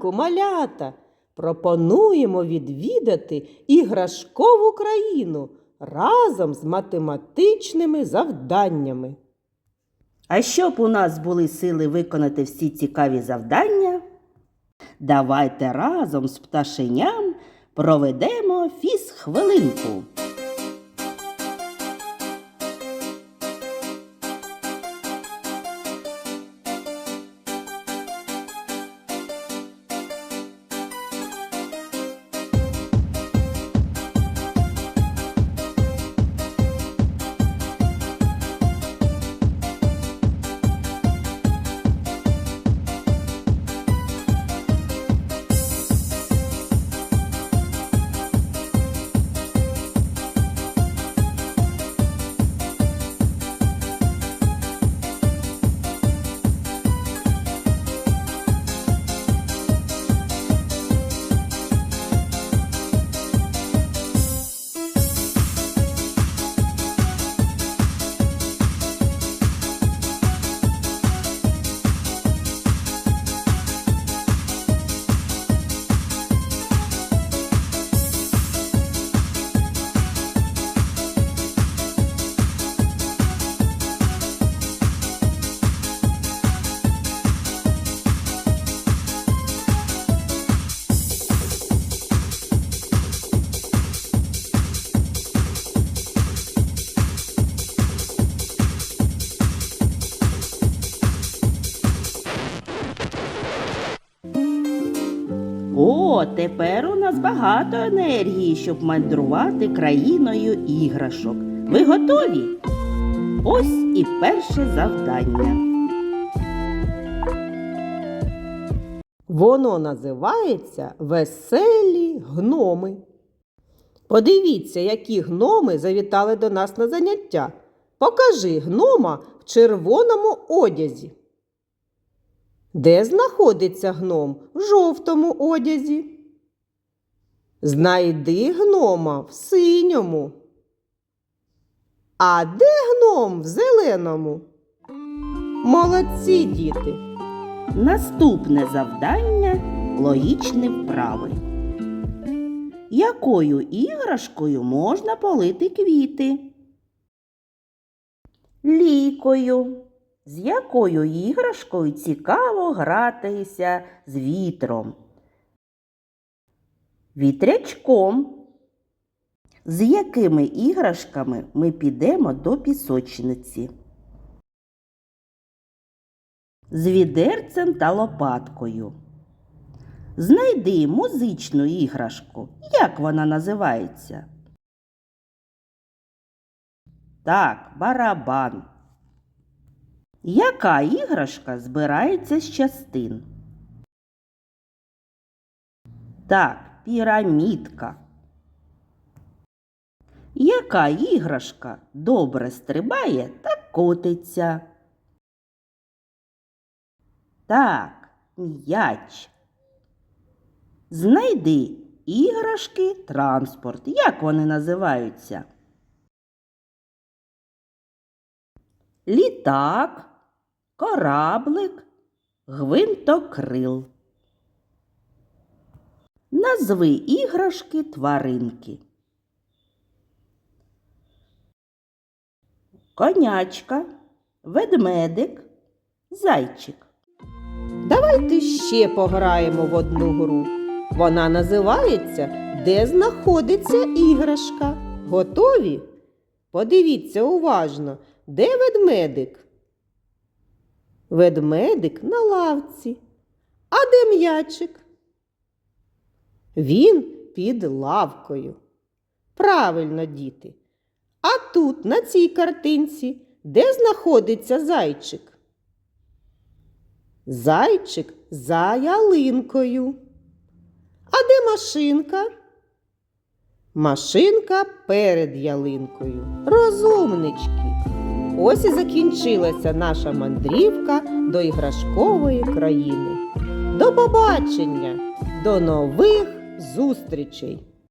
ранку, малята! Пропонуємо відвідати іграшкову країну разом з математичними завданнями. А щоб у нас були сили виконати всі цікаві завдання, давайте разом з пташеням проведемо фіз-хвилинку. О, тепер у нас багато енергії, щоб мандрувати країною іграшок. Ви готові? Ось і перше завдання. Воно називається Веселі гноми. Подивіться, які гноми завітали до нас на заняття. Покажи гнома в червоному одязі. Де знаходиться гном в жовтому одязі? Знайди гнома в синьому. А де гном в зеленому? Молодці діти! Наступне завдання логічні вправи. Якою іграшкою можна полити квіти? Лікою. З якою іграшкою цікаво гратися з вітром? Вітрячком. З якими іграшками ми підемо до пісочниці? З відерцем та лопаткою. Знайди музичну іграшку. Як вона називається? Так, барабан. Яка іграшка збирається з частин? Так, пірамідка. Яка іграшка добре стрибає та котиться? Так, м'яч. Знайди іграшки транспорт. Як вони називаються? Літак, кораблик, гвинтокрил. Назви іграшки тваринки. Конячка, ведмедик, зайчик. Давайте ще пограємо в одну гру. Вона називається Де знаходиться іграшка. Готові? Подивіться уважно, де ведмедик? Ведмедик на лавці. А де м'ячик? Він під лавкою. Правильно, діти. А тут, на цій картинці, де знаходиться зайчик? Зайчик за ялинкою. А де машинка? Машинка перед ялинкою. Розумнички. Ось і закінчилася наша мандрівка до іграшкової країни. До побачення, до нових зустрічей!